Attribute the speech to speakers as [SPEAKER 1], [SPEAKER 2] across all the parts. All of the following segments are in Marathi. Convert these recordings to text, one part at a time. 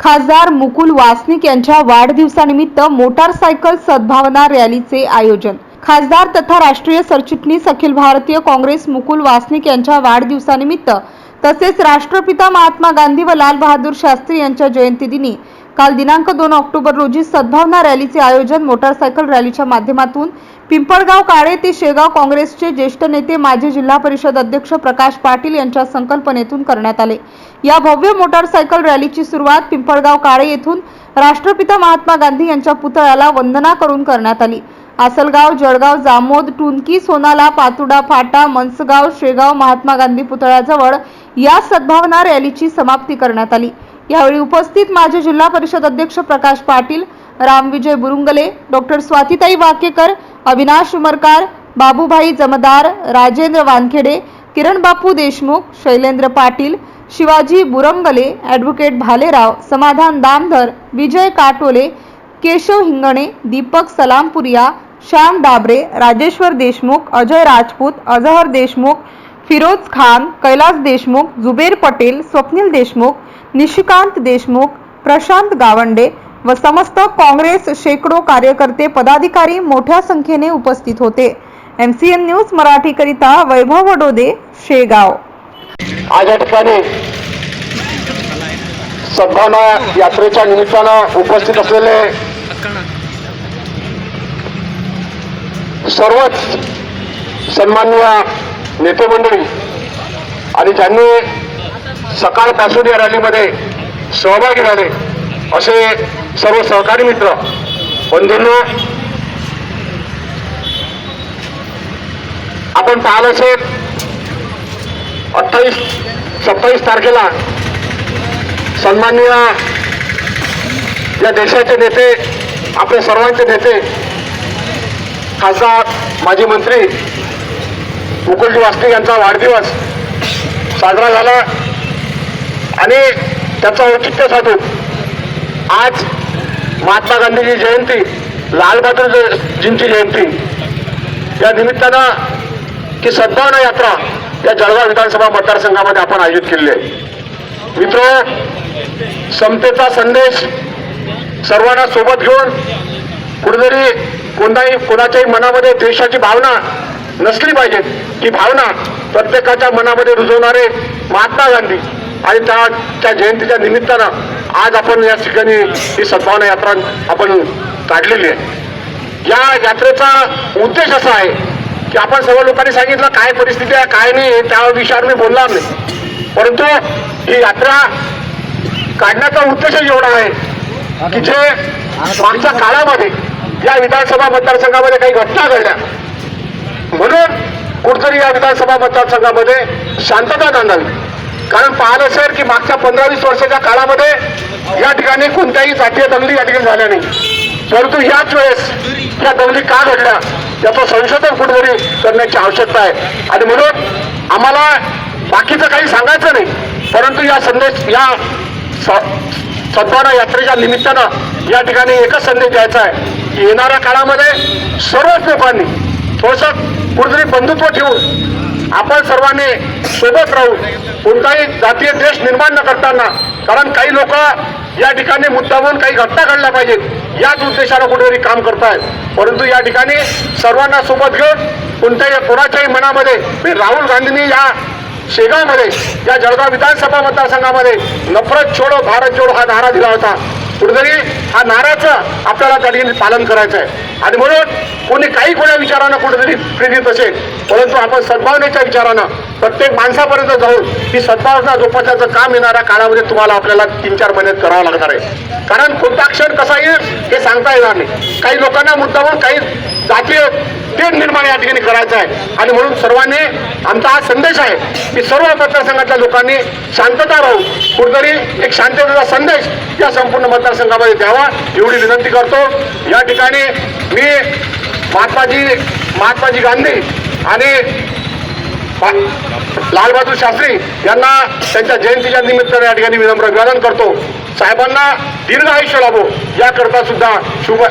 [SPEAKER 1] खासदार मुकुल वासनिक यांच्या वाढदिवसानिमित्त मोटारसायकल सद्भावना रॅलीचे आयोजन. खासदार तथा राष्ट्रीय सरचिटणीस अखिल भारतीय काँग्रेस मुकुल वासनिक यांच्या वाढदिवसानिमित्त तसेच राष्ट्रपिता महात्मा गांधी व लाल बहादूर शास्त्री यांच्या जयंतीदिनी काल दिनांक दोन ऑक्टोबर रोजी सद्भावना रॅलीचे आयोजन मोटारसायकल रॅलीच्या माध्यमातून पिंपळगाव काळे ते शेगाव काँग्रेसचे ज्येष्ठ नेते माजी जिल्हा परिषद अध्यक्ष प्रकाश पाटील यांच्या संकल्पनेतून करण्यात आले. या भव्य मोटारसायकल रॅलीची सुरुवात पिंपळगाव काळे येथून राष्ट्रपिता महात्मा गांधी यांच्या पुतळ्याला वंदना करून करण्यात आली. आसलगाव जळगाव जामोद टुनकी सोनाला पातुडा फाटा मनसगाव शेगाव महात्मा गांधी पुतळ्याजवळ या सद्भावना रॅलीची समाप्ती करण्यात आली. यावेळी उपस्थित माजी जिल्हा परिषद अध्यक्ष प्रकाश पाटील रामविजय बुरुंगले डॉक्टर स्वातीताई वाकेकर अविनाश उमरकार बाबूभाई जमदार राजेंद्र वानखेडे किरण बापू देशमुख शैलेंद्र पाटील शिवाजी बुरंगले ॲडव्होकेट भालेराव समाधान दामधर विजय काटोले केशव हिंगणे दीपक सलामपुरिया श्याम डाबरे राजेश्वर देशमुख अजय राजपूत अजहर देशमुख फिरोज खान कैलास देशमुख जुबेर पटेल स्वप्नील देशमुख निशिकांत देशमुख प्रशांत गावंडे व समस्त काँग्रेस शेकडो कार्यकर्ते पदाधिकारी मोठ्या संख्येने उपस्थित होते. एम सी एन न्यूज मराठीकरिता वैभव वडोदे शेगाव.
[SPEAKER 2] आज या ठिकाणी सद्भावना यात्रेच्या निमित्तानं उपस्थित असलेले सर्वच सन्माननीय नेते मंडळी आणि ज्यांनी सकाळपासून या रॅलीमध्ये सहभागी झाले असे सर्व सहकारी मित्र बंधूंना आपण पाहिलं असेल अठ्ठावीस सत्तावीस तारखेला सन्माननीय या देशाचे नेते आपले सर्वांचे नेते खासदार माजी मंत्री मुकुलजी वासनिक यांचा वाढदिवस साजरा झाला. आणि त्याचं औचित्य साधून आज महात्मा गांधीची जयंती लालबहादूरजींची जयंती. या निमित्तानं की सद्भावना यात्रा या जळगाव विधानसभा मतदारसंघामध्ये आपण आयोजित केली आहे. मित्र समतेचा संदेश सर्वांना सोबत घेऊन कुठेतरी कोणताही कोणाच्याही मनामध्ये द्वेषाची भावना नसली पाहिजे. ती भावना प्रत्येकाच्या मनामध्ये रुजवणारे महात्मा गांधी. आणि त्या त्या जयंतीच्या निमित्तानं आज आपण या ठिकाणी ही सद्भावना यात्रा आपण काढलेली आहे. या यात्रेचा उद्देश असा आहे की आपण सर्व लोकांनी सांगितलं काय परिस्थिती आहे काय नाही त्या विषयावर मी बोलणार नाही. परंतु ही यात्रा काढण्याचा उद्देश एवढा आहे की जे मागच्या काळामध्ये या विधानसभा मतदारसंघामध्ये काही घटना घडल्या. म्हणून कुठतरी या विधानसभा मतदारसंघामध्ये शांतता नांदावी. कारण पाहिलं सर की मागच्या पंधरा वीस वर्षाच्या काळामध्ये या ठिकाणी कोणत्याही जातीय दंगली या ठिकाणी झाल्या नाही. परंतु याच वेळेस या दंगली का घडल्या याचं संशोधन कुठेतरी करण्याची आवश्यकता आहे. आणि म्हणून आम्हाला बाकीचं काही सांगायचं नाही. परंतु या संदेश या स- सद्भावना यात्रेच्या निमित्तानं या ठिकाणी एकच संदेश द्यायचा आहे की येणाऱ्या काळामध्ये सर्वच लोकांनी थोडंसं कुठेतरी बंधुत्व ठेवून आपण सर्वांनी सोबत राहून कोणताही जातीय द्वेष निर्माण न करताना कारण काही लोक या ठिकाणी मुद्दामून काही घटना घडल्या पाहिजेत याच उद्देशानं कुठेतरी काम करतायत. परंतु या ठिकाणी सर्वांना सोबत घेऊन कोणत्याही कोणाच्याही मनामध्ये मी राहुल गांधींनी या शेगावमध्ये या जळगाव विधानसभा मतदारसंघामध्ये नफरत छोडो भारत जोडो हा नारा दिला होता. कुठेतरी हा नाराचं आपल्याला त्या ठिकाणी पालन करायचं आहे आणि म्हणून कोणी काही कोणा विचारानं कुठेतरी प्रेरित असेल परंतु आपण सद्भावनेच्या विचारानं प्रत्येक माणसापर्यंत जाऊन ही सद्भावना जोपासण्याचं काम येणाऱ्या काळामध्ये तुम्हाला आपल्याला तीन चार महिन्यात करावं लागणार आहे. कारण कोणता क्षण कसा येईल हे सांगता येणार नाही. काही लोकांना मुद्दामून काही जातीय तेढ निर्माण या ठिकाणी करायचं आहे. आणि म्हणून सर्वांनी आमचा हा संदेश आहे की सर्व मतदारसंघातल्या लोकांनी शांतता राहून कुठेतरी एक शांततेचा संदेश या संपूर्ण मतदारसंघामध्ये द्यावा. एवढी विनंती करतो. या ठिकाणी मी महात्माजी महात्माजी गांधी आणि लालबहादूर शास्त्री यांना त्यांच्या जयंतीच्या निमित्ताने या ठिकाणी विनम्र अभिवादन करतो. साहेबांना दीर्घ आयुष्य लाभो. याकरता सुद्धा शुभ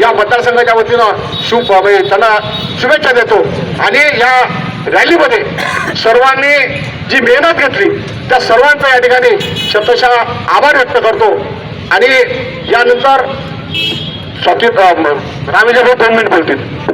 [SPEAKER 2] या मतदारसंघाच्या वतीनं शुभ म्हणजे त्यांना शुभेच्छा देतो. आणि या रॅलीमध्ये सर्वांनी जी मेहनत घेतली त्या सर्वांचा या ठिकाणी शतशः आभार व्यक्त करतो. आणि यानंतर स्वाती रामेश्वर दोन मिनिट बोलतील.